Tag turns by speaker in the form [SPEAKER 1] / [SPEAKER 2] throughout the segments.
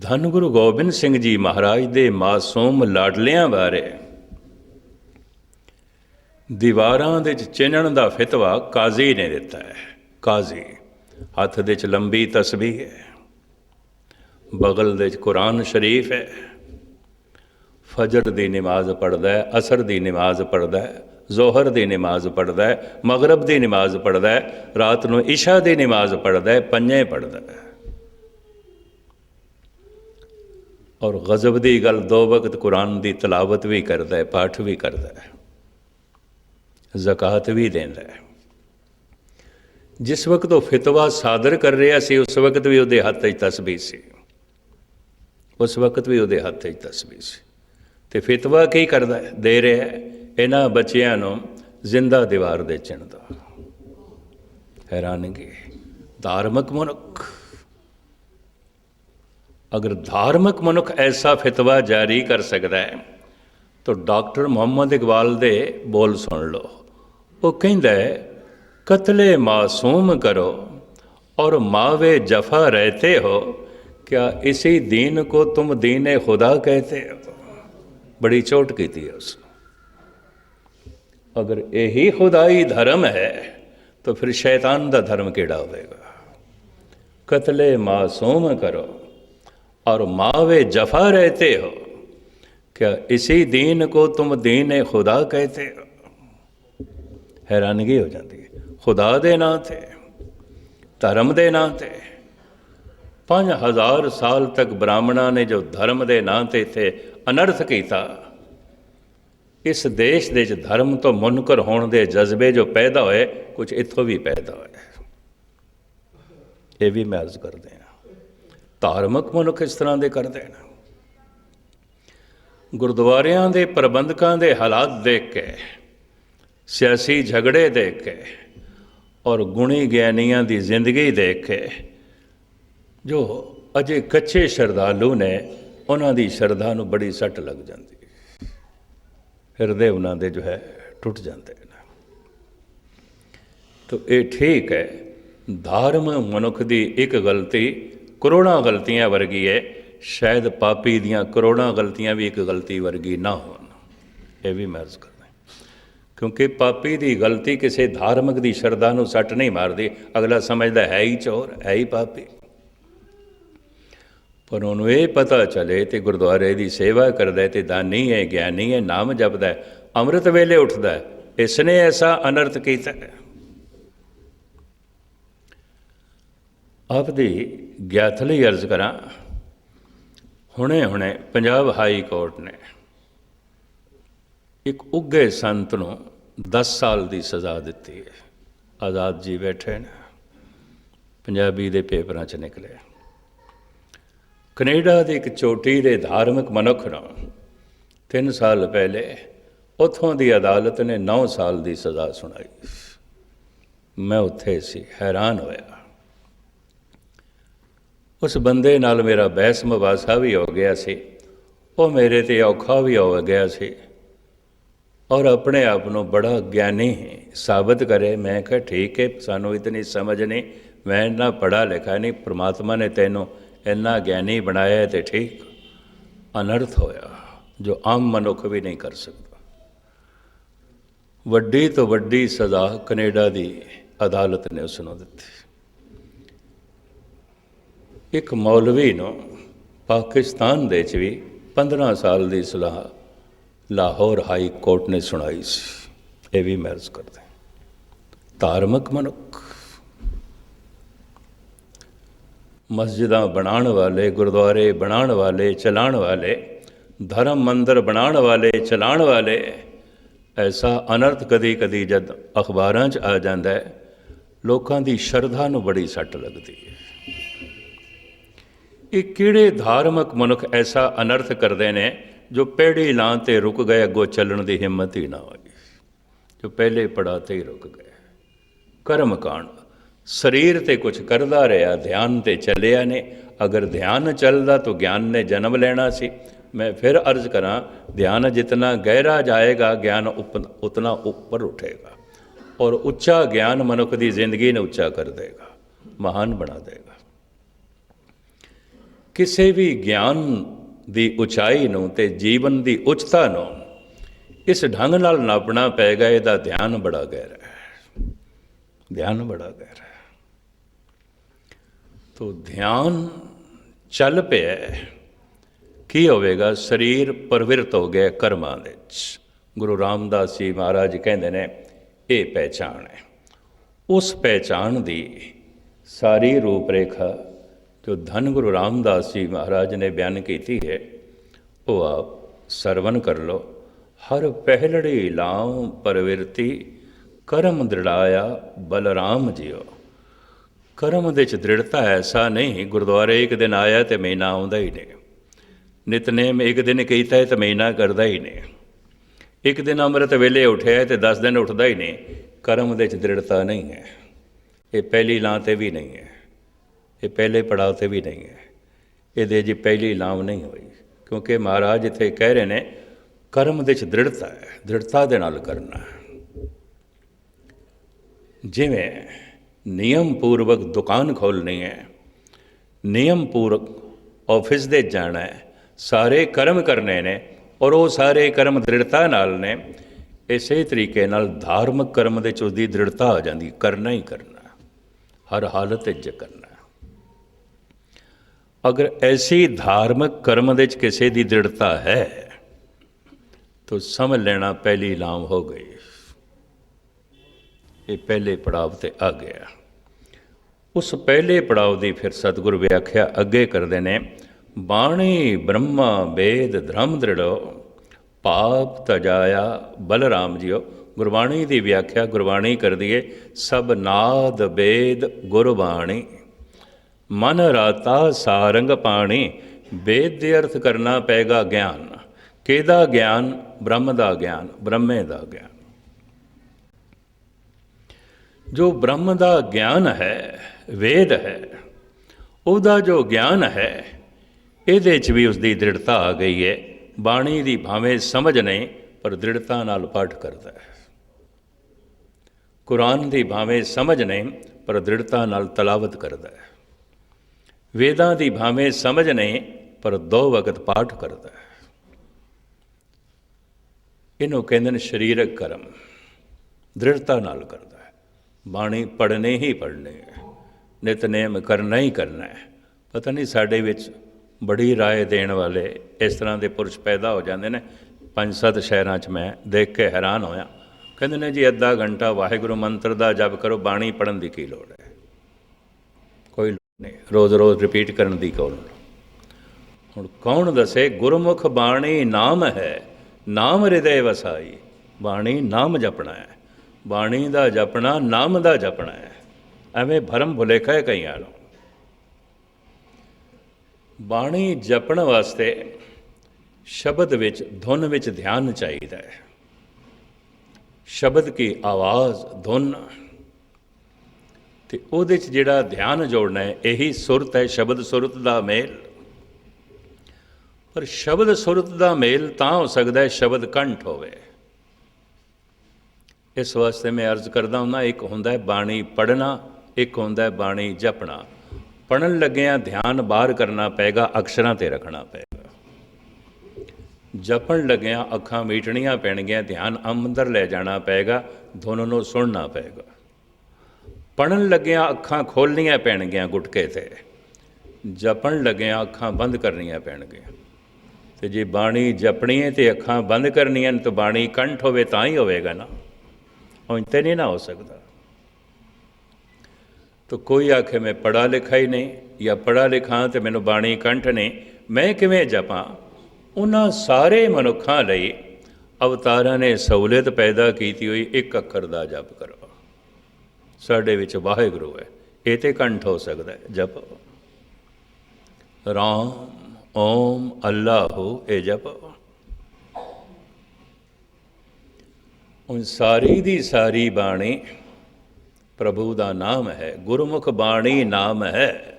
[SPEAKER 1] ਧੰਨ ਗੁਰੂ ਗੋਬਿੰਦ ਸਿੰਘ ਜੀ ਮਹਾਰਾਜ ਦੇ ਮਾਸੂਮ ਲਾਡਲਿਆਂ ਬਾਰੇ। ਦੀਵਾਰਾਂ ਦੇ ਵਿੱਚ ਚਿੰਨਣ ਦਾ ਫਤਵਾ ਕਾਜ਼ੀ ਨੇ ਦਿੱਤਾ ਹੈ। ਕਾਜ਼ੀ, ਹੱਥ ਦੇ ਵਿੱਚ ਲੰਬੀ ਤਸਬੀਹ ਹੈ। ਬਗਲ ਦੇ ਚ ਕੁਰਾਨ ਸ਼ਰੀਫ ਹੈ। ਫਜਰ ਦੀ ਨਮਾਜ਼ ਪੜਦਾ ਹੈ, ਅਸਰ ਦੀ ਨਮਾਜ਼ ਪੜਦਾ ਹੈ, ਜ਼ੋਹਰ ਦੀ ਨਮਾਜ਼ ਪੜਦਾ ਹੈ, ਮਗਰਬ ਦੀ ਨਮਾਜ਼ ਪੜਦਾ ਹੈ, ਰਾਤ ਨੂੰ ਇਸ਼ਾ ਦੀ ਨਮਾਜ਼ ਪੜਦਾ ਹੈ, ਪੰਜੇ ਪੜਦਾ ਹੈ। ਔਰ ਗਜ਼ਬ ਦੀ ਗੱਲ ਦੋ ਵਕਤ ਕੁਰਾਨ ਦੀ ਤਲਾਵਤ ਵੀ ਕਰਦਾ ਹੈ, ਪਾਠ ਵੀ ਕਰਦਾ ਹੈ, ਜ਼ਕਾਤ ਵੀ ਦਿੰਦਾ ਹੈ। ਜਿਸ ਵਕਤ ਉਹ ਫਤਵਾ ਸਾਦਰ ਕਰ ਰਿਹਾ ਸੀ, ਉਸ ਵਕਤ ਵੀ ਉਹਦੇ ਹੱਥ 'ਚ ਤਸਬੀਹ ਸੀ। ਉਸ ਵਕਤ ਵੀ ਉਹਦੇ ਹੱਥ 'ਚ ਤਸਬੀਹ ਸੀ। ਤੇ ਫਤਵਾ ਕੀ ਕਰਦਾ ਦੇ ਰਿਹਾ ਇਹਨਾਂ ਬੱਚਿਆਂ ਨੂੰ ਜ਼ਿੰਦਾ ਦੀਵਾਰ ਦੇ ਚਿਣਦਾ ਹੈਰਾਨਗੀ। ਧਾਰਮਿਕ ਮਨੁੱਖ। ਅਗਰ ਧਾਰਮਿਕ ਮਨੁੱਖ ਐਸਾ ਫਤਵਾ ਜਾਰੀ ਕਰ ਸਕਦਾ ਹੈ ਤਾਂ ਡਾਕਟਰ ਮੁਹੰਮਦ ਇਕਬਾਲ ਦੇ ਬੋਲ ਸੁਣ ਲਓ ਉਹ ਕਹਿੰਦਾ ਹੈ ਕਤਲੇ ਮਾਸੂਮ ਕਰੋ और मावे जफा रहते हो क्या इसी दीन को तुम दीन खुदा कहते हो बड़ी चोट की थी उस अगर यही खुदाई धर्म है तो फिर शैतान का धर्म केड़ा होएगा कतले मासूम करो और मावे जफा रहते हो क्या इसी दीन को तुम दीन खुदा कहते हो ਹੈਰਾਨਗੀ ਹੋ ਜਾਂਦੀ ਹੈ ਖੁਦਾ ਦੇ ਨਾਂ ਤੇ ਧਰਮ ਦੇ ਨਾਂ ਤੇ 5000 ਸਾਲ ਤੱਕ ਬ੍ਰਾਹਮਣਾਂ ਨੇ ਜੋ ਧਰਮ ਦੇ ਨਾਂ ਤੇ ਇੱਥੇ ਅਨਰਥ ਕੀਤਾ ਇਸ ਦੇਸ਼ ਦੇ ਵਿੱਚ ਧਰਮ ਤੋਂ ਮੁਨਕਰ ਹੋਣ ਦੇ ਜਜ਼ਬੇ ਜੋ ਪੈਦਾ ਹੋਏ ਕੁਝ ਇੱਥੋਂ ਵੀ ਪੈਦਾ ਹੋਏ ਇਹ ਵੀ ਮੈਂ ਅਰਜ਼ ਕਰਦੇ ਹਾਂ ਧਾਰਮਿਕ ਮਨੁੱਖ ਇਸ ਤਰ੍ਹਾਂ ਦੇ ਕਰਦੇ ਨੇ ਗੁਰਦੁਆਰਿਆਂ ਦੇ ਪ੍ਰਬੰਧਕਾਂ ਦੇ ਹਾਲਾਤ ਦੇਖ ਕੇ, ਸਿਆਸੀ ਝਗੜੇ ਦੇਖ ਕੇ ਔਰ ਗੁਣੀ ਗਿਆਨੀਆਂ ਦੀ ਜ਼ਿੰਦਗੀ ਦੇਖ ਕੇ ਜੋ ਅਜੇ ਕੱਚੇ ਸ਼ਰਧਾਲੂ ਨੇ, ਉਹਨਾਂ ਦੀ ਸ਼ਰਧਾ ਨੂੰ ਬੜੀ ਸੱਟ ਲੱਗ ਜਾਂਦੀ ਹੈ। ਹਿਰਦੇ ਉਹਨਾਂ ਦੇ ਜੋ ਹੈ ਟੁੱਟ ਜਾਂਦੇ ਨੇ ਤੋ ਇਹ ਠੀਕ ਹੈ, ਧਾਰਮ ਮਨੁੱਖ ਦੀ ਇੱਕ ਗਲਤੀ ਕਰੋੜਾਂ ਗਲਤੀਆਂ ਵਰਗੀ ਹੈ ਸ਼ਾਇਦ ਪਾਪੀ ਦੀਆਂ ਕਰੋੜਾਂ ਗਲਤੀਆਂ ਵੀ ਇੱਕ ਗਲਤੀ ਵਰਗੀ ਨਾ ਹੋਣ। ਇਹ ਵੀ ਮੈਂ ਅਰਜ਼ ਕਰਦਾ ਕਿਉਂਕਿ ਪਾਪੀ ਦੀ ਗਲਤੀ ਕਿਸੇ ਧਾਰਮਿਕ ਦੀ ਸ਼ਰਧਾ ਨੂੰ ਸੱਟ ਨਹੀਂ ਮਾਰਦੀ, ਅਗਲਾ ਸਮਝਦਾ ਹੈ ਹੀ ਚੋਰ, ਹੈ ਹੀ ਪਾਪੀ। ਪਰ ਉਹਨੂੰ ਇਹ ਪਤਾ ਚਲੇ ਤੇ ਗੁਰਦੁਆਰੇ ਦੀ ਸੇਵਾ ਕਰਦਾ ਹੈ ਤੇ ਦਾਨੀ ਹੈ, ਗਿਆਨੀ ਹੈ, ਨਾਮ ਜਪਦਾ ਹੈ, ਅੰਮ੍ਰਿਤ ਵੇਲੇ ਉੱਠਦਾ ਹੈ ਇਸ ਨੇ ਐਸਾ ਅਨਰਥ ਕੀਤਾ ਹੈ। ਆਪ ਦੀ ਲਈ ਅਰਜ਼ ਕਰਾਂ, ਹੁਣੇ ਹੁਣੇ ਪੰਜਾਬ ਹਾਈ ਕੋਰਟ ਨੇ ਇੱਕ ਉੱਗੇ ਸੰਤ ਨੂੰ 10 ਸਾਲ ਦੀ ਸਜ਼ਾ ਦਿੱਤੀ ਹੈ। ਆਜ਼ਾਦ ਜੀ ਬੈਠੇ ਨੇ, ਪੰਜਾਬੀ ਦੇ ਪੇਪਰਾਂ 'ਚ ਨਿਕਲੇ। ਕੈਨੇਡਾ ਦੇ ਇੱਕ ਚੋਟੀ ਦੇ ਧਾਰਮਿਕ ਮਨੁੱਖ ਨੂੰ 3 ਸਾਲ ਪਹਿਲੇ ਉਥੋਂ ਦੀ ਅਦਾਲਤ ਨੇ 9 ਸਾਲ ਦੀ ਸਜ਼ਾ ਸੁਣਾਈ। ਮੈਂ ਉੱਥੇ ਸੀ, ਹੈਰਾਨ ਹੋਇਆ। ਉਸ ਬੰਦੇ ਨਾਲ ਮੇਰਾ ਬਹਿਸ ਮੁਬਾਸਾ ਵੀ ਹੋ ਗਿਆ ਸੀ। ਉਹ ਮੇਰੇ ਤੇ ਔਖਾ ਵੀ ਹੋ ਗਿਆ ਸੀ। ਔਰ ਆਪਣੇ ਆਪ ਨੂੰ ਬੜਾ ਗਿਆਨੀ ਸਾਬਤ ਕਰੇ। ਮੈਂ ਕਿਹਾ, ਠੀਕ ਹੈ, ਸਾਨੂੰ ਇਤਨੀ ਸਮਝ ਨਹੀਂ। ਮੈਂ ਇੰਨਾ ਪੜਾ ਲਿਖਾ ਨਹੀਂ। ਪ੍ਰਮਾਤਮਾ ਨੇ ਤੈਨੂੰ ਇੰਨਾ ਗਿਆਨੀ ਬਣਾਇਆ ਤੇ ਠੀਕ ਅਨਰਥ ਹੋਇਆ, ਜੋ ਆਮ ਮਨੁੱਖ ਵੀ ਨਹੀਂ ਕਰ ਸਕਦਾ। ਵੱਡੀ ਤੋਂ ਵੱਡੀ ਸਜ਼ਾ ਕੈਨੇਡਾ ਦੀ ਅਦਾਲਤ ਨੇ ਉਸ ਨੂੰ ਦਿੱਤੀ। ਇੱਕ ਮੌਲਵੀ ਨੂੰ ਪਾਕਿਸਤਾਨ ਦੇ ਚ ਵੀ 15 ਸਾਲ ਦੀ ਸਲਾਹ ਲਾਹੌਰ ਹਾਈ ਕੋਰਟ ਨੇ ਸੁਣਾਈ ਸੀ। ਇਹ ਵੀ ਮਰਜ਼ ਕਰਦੇ ਧਾਰਮਿਕ ਮਨੁੱਖ, ਮਸਜਿਦਾਂ ਬਣਾਉਣ ਵਾਲੇ, ਗੁਰਦੁਆਰੇ ਬਣਾਉਣ ਵਾਲੇ, ਚਲਾਉਣ ਵਾਲੇ, ਧਰਮ ਮੰਦਰ ਬਣਾਉਣ ਵਾਲੇ, ਚਲਾਉਣ ਵਾਲੇ, ਐਸਾ ਅਨਰਥ ਕਦੀ ਕਦੀ ਜਦ ਅਖਬਾਰਾਂ 'ਚ ਆ ਜਾਂਦਾ ਹੈ, ਲੋਕਾਂ ਦੀ ਸ਼ਰਧਾ ਨੂੰ ਬੜੀ ਸੱਟ ਲੱਗਦੀ ਹੈ। ਇਹ ਕਿਹੜੇ ਧਾਰਮਿਕ ਮਨੁੱਖ ਐਸਾ ਅਨਰਥ ਕਰਦੇ ਨੇ ਜੋ ਪਹਿੜੀ ਲਾਂ ਤੇ ਰੁਕ ਗਏ, ਅੱਗੋਂ ਚੱਲਣ ਦੀ ਹਿੰਮਤ ਹੀ ਨਾ ਹੋਈ। ਜੋ ਪਹਿਲੇ ਪੜਾ ਤੇ ਹੀ ਰੁਕ ਗਏ। ਕਰਮ ਕਾਂਡ। ਸਰੀਰ ਤੇ ਕੁਝ ਕਰਦਾ ਰਿਹਾ, ਧਿਆਨ ਤੇ ਚੱਲਿਆ ਨੇ। ਅਗਰ ਧਿਆਨ ਚੱਲਦਾ ਤਾਂ ਗਿਆਨ ਨੇ ਜਨਮ ਲੈਣਾ ਸੀ। ਮੈਂ ਫਿਰ ਅਰਜ਼ ਕਰਾਂ, ਧਿਆਨ ਜਿਤਨਾ ਗਹਿਰਾ ਜਾਏਗਾ, ਗਿਆਨ ਉਤਨਾ ਉੱਪਰ ਉਠੇਗਾ। ਔਰ ਉੱਚਾ ਗਿਆਨ ਮਨੁੱਖ ਦੀ ਜ਼ਿੰਦਗੀ ਨੂੰ ਉੱਚਾ ਕਰ ਦੇਗਾ। ਮਹਾਨ ਬਣਾ ਦੇਗਾ। ਕਿਸੇ ਵੀ ਗਿਆਨ ਦੀ ਉਚਾਈ ਨੂੰ ਤੇ ਜੀਵਨ ਦੀ ਉੱਚਤਾ ਨੂੰ ਇਸ ਢੰਗ ਨਾਲ ਨਾਪਣਾ ਪਏਗਾ ਇਹਦਾ ਧਿਆਨ ਬੜਾ ਗਹਿਰਾ ਹੈ। ਧਿਆਨ ਬੜਾ ਗਹਿਰਾ ਹੈ। ਤੋ ਧਿਆਨ ਚੱਲ ਪਿਆ ਕੀ ਹੋਵੇਗਾ? ਸਰੀਰ ਪਰਵਿਰਤ ਹੋ ਗਿਆ ਕਰਮਾਂ ਦੇ ਵਿੱਚ। ਗੁਰੂ ਰਾਮਦਾਸ ਜੀ ਮਹਾਰਾਜ ਕਹਿੰਦੇ ਨੇ, ਇਹ ਪਹਿਚਾਣ ਹੈ। ਉਸ ਪਹਿਚਾਣ ਦੀ ਸਾਰੀ ਰੂਪ ਰੇਖਾ ਜੋ ਧੰਨ ਗੁਰੂ ਰਾਮਦਾਸ ਜੀ ਮਹਾਰਾਜ ਨੇ ਬਿਆਨ ਕੀਤੀ ਹੈ, ਉਹ ਆਪ ਸਰਵਨ ਕਰ ਲੋ ਹਰ ਪਹਿਲੜੀ ਲਾਉ ਪਰਵਿਰਤੀ, ਕਰਮ ਦ੍ਰਿੜਾਇਆ ਬਲਰਾਮ ਜੀਓ ਕਰਮ ਦੇ ਚ ਦ੍ਰਿੜਤਾ ਐਸਾ ਨਹੀਂ, ਗੁਰਦੁਆਰੇ ਇੱਕ ਦਿਨ ਆਇਆ ਤੇ ਮਹੀਨਾ ਆਉਂਦਾ ਹੀ ਨਹੀਂ। ਨਿਤਨੇਮ ਇੱਕ ਦਿਨ ਕੀਤਾ ਹੈ ਤੇ ਮਹੀਨਾ ਕਰਦਾ ਹੀ ਨਹੀਂ। ਇੱਕ ਦਿਨ ਅੰਮ੍ਰਿਤ ਵੇਲੇ ਉੱਠਿਆ ਤੇ 10 ਦਿਨ ਉੱਠਦਾ ਹੀ ਨਹੀਂ। ਕਰਮ ਦੇ ਚ ਦ੍ਰਿੜਤਾ ਨਹੀਂ ਹੈ। ਇਹ ਪਹਿਲੀ ਲਾਂ ਤੇ ਵੀ ਨਹੀਂ ਹੈ। ਇਹ ਪਹਿਲੇ ਪੜਾਅ ਤੇ ਵੀ ਨਹੀਂ ਹੈ। ਇਹਦੇ ਜੀ ਪਹਿਲੀ ਲਾਮ ਨਹੀਂ ਹੋਈ, ਕਿਉਂਕਿ ਮਹਾਰਾਜ ਇੱਥੇ ਕਹਿ ਰਹੇ ਨੇ, ਕਰਮ ਦੇ ਚ ਦ੍ਰਿੜਤਾ ਹੈ, ਦ੍ਰਿੜਤਾ ਦੇ ਨਾਲ ਕਰਨਾ ਜਿਵੇਂ ਨਿਯਮ ਪੂਰਵਕ ਦੁਕਾਨ ਖੋਲਣੀ ਹੈ, ਨਿਯਮ ਪੂਰਵਕ ਆਫਿਸ ਦੇ ਜਾਣਾ ਹੈ, ਸਾਰੇ ਕਰਮ ਕਰਨੇ ਨੇ ਔਰ ਉਹ ਸਾਰੇ ਕਰਮ ਦ੍ਰਿੜਤਾ ਨਾਲ ਨੇ, ਇਸੇ ਤਰੀਕੇ ਨਾਲ ਧਾਰਮਿਕ ਕਰਮ ਦੇ ਚ ਉਸਦੀ ਦ੍ਰਿੜਤਾ ਆ ਜਾਂਦੀ, ਕਰਨਾ ਹੀ ਕਰਨਾ, ਹਰ ਹਾਲਤ ਵਿੱਚ ਕਰਨਾ। ਅਗਰ ਐਸੀ ਧਾਰਮਿਕ ਕਰਮ ਦੇ ਚ ਕਿਸੇ ਦੀ ਦ੍ਰਿੜਤਾ ਹੈ, ਤਾਂ ਸਮਝ ਲੈਣਾ ਪਹਿਲੀ ਲਾਮ ਹੋ ਗਈ। ਇਹ ਪਹਿਲੇ ਪੜਾਵ ਤੇ ਆ ਗਿਆ। ਉਸ ਪਹਿਲੇ ਪੜਾਵ ਦੀ ਫਿਰ ਸਤਿਗੁਰ ਵਿਆਖਿਆ ਅੱਗੇ ਕਰਦੇ ਨੇ, ਬਾਣੀ ਬ੍ਰਹਮਾ ਵੇਦ ਧਰਮ ਦ੍ਰਿੜੋ, ਪਾਪ ਤਜਾਇਆ ਬਲਰਾਮ ਜੀਓ। ਗੁਰਬਾਣੀ ਦੀ ਵਿਆਖਿਆ ਗੁਰਬਾਣੀ ਕਰਦੀ ਏ, ਸਭ ਨਾਦ ਵੇਦ ਗੁਰਬਾਣੀ। ਮਨ ਰਾਤਾ ਸਾਰੰਗ ਪਾਣੀ, ਵੇਦ ਦੇ ਅਰਥ ਕਰਨਾ ਪਏਗਾ ਗਿਆਨ। ਕਿਹਦਾ ਗਿਆਨ? ਬ੍ਰਹਮ ਦਾ ਗਿਆਨ, ਬ੍ਰਹਮੇ ਦਾ ਗਿਆਨ। ਜੋ ਬ੍ਰਹਮ ਦਾ ਗਿਆਨ ਹੈ, ਵੇਦ ਹੈ, ਉਹਦਾ ਜੋ ਗਿਆਨ ਹੈ, ਇਹਦੇ 'ਚ ਵੀ ਉਸ ਦੀ ਦ੍ਰਿੜਤਾ ਆ ਗਈ ਹੈ। ਬਾਣੀ ਦੀ ਭਾਵੇਂ ਸਮਝ ਨਹੀਂ ਪਰ ਦ੍ਰਿੜਤਾ ਨਾਲ ਪਾਠ ਕਰਦਾ ਹੈ। ਕੁਰਾਨ ਦੀ ਭਾਵੇਂ ਸਮਝ ਨਹੀਂ ਪਰ ਦ੍ਰਿੜਤਾ ਨਾਲ ਤਲਾਵਤ ਕਰਦਾ ਹੈ। ਵੇਦਾਂ ਦੀ ਭਾਵੇਂ ਸਮਝ ਨਹੀਂ, ਪਰ ਦੋ ਵਕਤ ਪਾਠ ਕਰਦਾ ਹੈ। ਇਹਨੂੰ ਕਹਿੰਦੇ ਨੇ ਸਰੀਰਕ ਕਰਮ। ਦ੍ਰਿੜਤਾ ਨਾਲ ਕਰਦਾ ਹੈ। ਬਾਣੀ ਪੜ੍ਹਨੇ ਹੀ ਪੜ੍ਹਨੇ ਹੈ। ਨਿਤਨੇਮ ਕਰਨਾ ਹੀ ਕਰਨਾ ਹੈ। ਪਤਾ ਨਹੀਂ ਸਾਡੇ ਵਿੱਚ ਬੜੀ ਰਾਏ ਦੇਣ ਵਾਲੇ ਇਸ ਤਰ੍ਹਾਂ ਦੇ ਪੁਰਸ਼ ਪੈਦਾ ਹੋ ਜਾਂਦੇ ਨੇ। ਪੰਜ ਸੱਤ ਸ਼ਹਿਰਾਂ 'ਚ ਮੈਂ ਦੇਖ ਕੇ ਹੈਰਾਨ ਹੋਇਆ। ਕਹਿੰਦੇ ਨੇ ਜੀ, ਅੱਧਾ ਘੰਟਾ ਵਾਹਿਗੁਰੂ ਮੰਤਰ ਦਾ ਜਪ ਕਰੋ, ਬਾਣੀ ਪੜਨ ਦੀ ਕੀ ਲੋੜ ਹੈ? ਰੋਜ਼-ਰੋਜ਼ ਰਿਪੀਟ ਕਰਨ ਦੀ ਕੋਈ ਹੁਣ ਕੌਣ ਦੱਸੇ, ਗੁਰਮੁਖ ਬਾਣੀ ਨਾਮ ਹੈ, ਨਾਮ ਹਿਰਦੇ ਵਸਾਈ, ਬਾਣੀ ਨਾਮ ਜਪਣਾ ਹੈ, ਬਾਣੀ ਦਾ ਜਪਣਾ, ਨਾਮ ਦਾ ਜਪਣਾ ਹੈ, ਐਵੇਂ ਭਰਮ ਭੁਲੇਖਾ ਹੈ ਕਈਆਂ ਨੂੰ ਬਾਣੀ ਜਪਣ ਵਾਸਤੇ ਸ਼ਬਦ ਵਿੱਚ, ਧੁਨ ਵਿੱਚ ਧਿਆਨ ਚਾਹੀਦਾ ਹੈ। ਸ਼ਬਦ ਕੀ ਆਵਾਜ਼, ਧੁਨ ਤੇ ਉਹਦੇ 'ਚ ਜਿਹੜਾ ਧਿਆਨ ਜੋੜਨਾ ਹੈ, ਇਹੀ ਸੁਰਤ ਹੈ, ਸ਼ਬਦ ਸੁਰਤ ਦਾ ਮੇਲ। ਪਰ ਸ਼ਬਦ ਸੁਰਤ ਦਾ ਮੇਲ ਤਾਂ ਹੋ ਸਕਦਾ ਹੈ ਸ਼ਬਦ ਕੰਠ ਹੋਵੇ। ਇਸ ਵਾਸਤੇ ਮੈਂ ਅਰਜ਼ ਕਰਦਾ ਹੁੰਦਾ ਇੱਕ ਹੁੰਦਾ ਹੈ ਬਾਣੀ ਪੜਨਾ ਇੱਕ ਹੁੰਦਾ ਹੈ ਬਾਣੀ ਜਪਣਾ। ਪੜਨ ਲੱਗਿਆਂ ਧਿਆਨ ਬਾਹਰ ਕਰਨਾ ਪਏਗਾ, ਅਕਸ਼ਰਾਂ ਤੇ ਰੱਖਣਾ ਪਏਗਾ। ਜਪਣ ਲੱਗਿਆਂ ਅੱਖਾਂ ਮੀਟਣੀਆਂ ਪੈਣਗੀਆਂ, ਧਿਆਨ ਅੰਦਰ ਲੈ ਜਾਣਾ ਪਏਗਾ ਧੁਨ ਨੂੰ ਸੁਣਨਾ ਪਏਗਾ। ਪੜਨ ਲੱਗਿਆਂ ਅੱਖਾਂ ਖੋਲਣੀਆਂ ਪੈਣਗੀਆਂ ਗੁਟਕੇ ਤੇ। ਜਪਣ ਲੱਗਿਆਂ ਅੱਖਾਂ ਬੰਦ ਕਰਨੀਆਂ ਪੈਣਗੀਆਂ। ਤੇ ਜੇ ਬਾਣੀ ਜਪਣੀ ਹੈ ਤੇ ਅੱਖਾਂ ਬੰਦ ਕਰਨੀਆਂ ਨੇ ਤਾਂ ਬਾਣੀ ਕੰਠ ਹੋਵੇ ਤਾਂ ਹੀ ਹੋਵੇਗਾ ਨਾ। ਉਹ ਤੇ ਨਹੀਂ ਨਾ ਹੋ ਸਕਦਾ। ਤਾਂ ਕੋਈ ਆਖੇ ਮੈਂ ਪੜਾ ਲਿਖਾ ਹੀ ਨਹੀਂ ਜਾਂ ਪੜਾ ਲਿਖਾਂ ਤੇ ਮੈਨੂੰ ਬਾਣੀ ਕੰਠ ਨਹੀਂ, ਮੈਂ ਕਿਵੇਂ ਜਪਾਂ? ਉਹਨਾਂ ਸਾਰੇ ਮਨੁੱਖਾਂ ਲਈ ਅਵਤਾਰਾਂ ਨੇ ਸਹੂਲਤ ਪੈਦਾ ਕੀਤੀ ਹੋਈ ਇੱਕ ਅੱਖਰ ਦਾ ਜਪ ਕਰੋ। ਸਾਡੇ ਵਿੱਚ ਵਾਹਿਗੁਰੂ ਹੈ। ਇਹ ਤੇ ਕੰਠ ਹੋ ਸਕਦਾ ਹੈ। ਜਪ। ਰਾਮ, ਓਮ, ਅੱਲਾਹੁ, ਇਹ ਜਪ। ਉਹ ਸਾਰੀ ਦੀ ਸਾਰੀ ਬਾਣੀ ਪ੍ਰਭੂ ਦਾ ਨਾਮ ਹੈ। ਗੁਰਮੁਖ ਬਾਣੀ ਨਾਮ ਹੈ।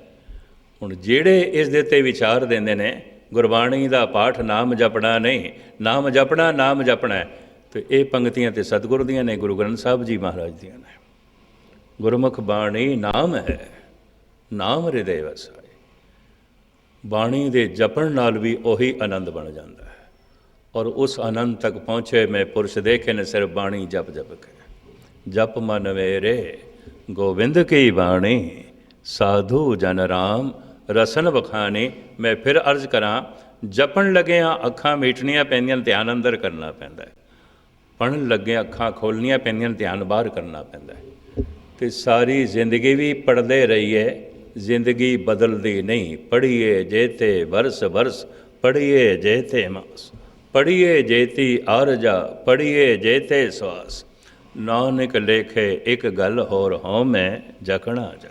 [SPEAKER 1] ਹੁਣ ਜਿਹੜੇ ਇਸ ਦੇ ਤੇ ਵਿਚਾਰ ਦਿੰਦੇ ਨੇ, ਗੁਰਬਾਣੀ ਦਾ ਪਾਠ ਨਾਮ ਜਪਣਾ ਨਹੀਂ, ਨਾਮ ਜਪਣਾ ਨਾਮ ਜਪਣਾ ਹੈ। ਤੇ ਇਹ ਪੰਕਤੀਆਂ ਤੇ ਸਤਿਗੁਰ ਦੀਆਂ ਨੇ, ਗੁਰੂ ਗ੍ਰੰਥ ਸਾਹਿਬ ਜੀ ਮਹਾਰਾਜ ਦੀਆਂ ਨੇ। ਗੁਰਮੁਖ ਬਾਣੀ ਨਾਮ ਹੈ, ਨਾਮ ਹਿਰਦੇ ਵਸਾਏ। ਬਾਣੀ ਦੇ ਜਪਣ ਨਾਲ ਵੀ ਉਹੀ ਆਨੰਦ ਬਣ ਜਾਂਦਾ ਹੈ। ਔਰ ਉਸ ਆਨੰਦ ਤੱਕ ਪਹੁੰਚੇ ਮੈਂ ਪੁਰਸ਼ ਦੇਖੇ ਨੇ ਸਿਰ ਬਾਣੀ ਜਪ ਜਪ ਕੇ। ਜਪ ਮਨ ਮੇਰੇ ਗੋਬਿੰਦ ਕੀ ਬਾਣੀ, ਸਾਧੂ ਜਨ ਰਾਮ, ਰਸਨ ਬਖਾਨੀ ਮੈਂ ਫਿਰ ਅਰਜ਼ ਕਰਾਂ, ਜਪਣ ਲੱਗਿਆਂ ਅੱਖਾਂ ਮੀਟਣੀਆਂ ਪੈਂਦੀਆਂ ਧਿਆਨ ਅੰਦਰ ਕਰਨਾ ਪੈਂਦਾ ਹੈ। ਪੜ੍ਹਨ ਲੱਗੇ ਅੱਖਾਂ ਖੋਲਣੀਆਂ ਪੈਂਦੀਆਂ ਧਿਆਨ ਬਾਹਰ ਕਰਨਾ ਪੈਂਦਾ ਹੈ। ਤੇ ਸਾਰੀ ਜ਼ਿੰਦਗੀ ਵੀ ਪੜ੍ਹਦੇ ਰਹੀਏ, ਜ਼ਿੰਦਗੀ ਬਦਲਦੀ ਨਹੀਂ। ਪੜ੍ਹੀਏ ਜੇਤੇ ਵਰਸ ਵਰਸ, ਪੜ੍ਹੀਏ ਜੇਤੇ ਮਾਸ। ਪੜ੍ਹੀਏ ਜੇਤੀ ਆਰਜਾ, ਪੜ੍ਹੀਏ ਜੇਤੇ ਸਵਾਸ। ਨਾਨਕ ਲੇਖੇ ਇੱਕ ਗੱਲ ਹੋਰ ਹਉ ਮੈਂ ਜਖਣਾ ਜਾ।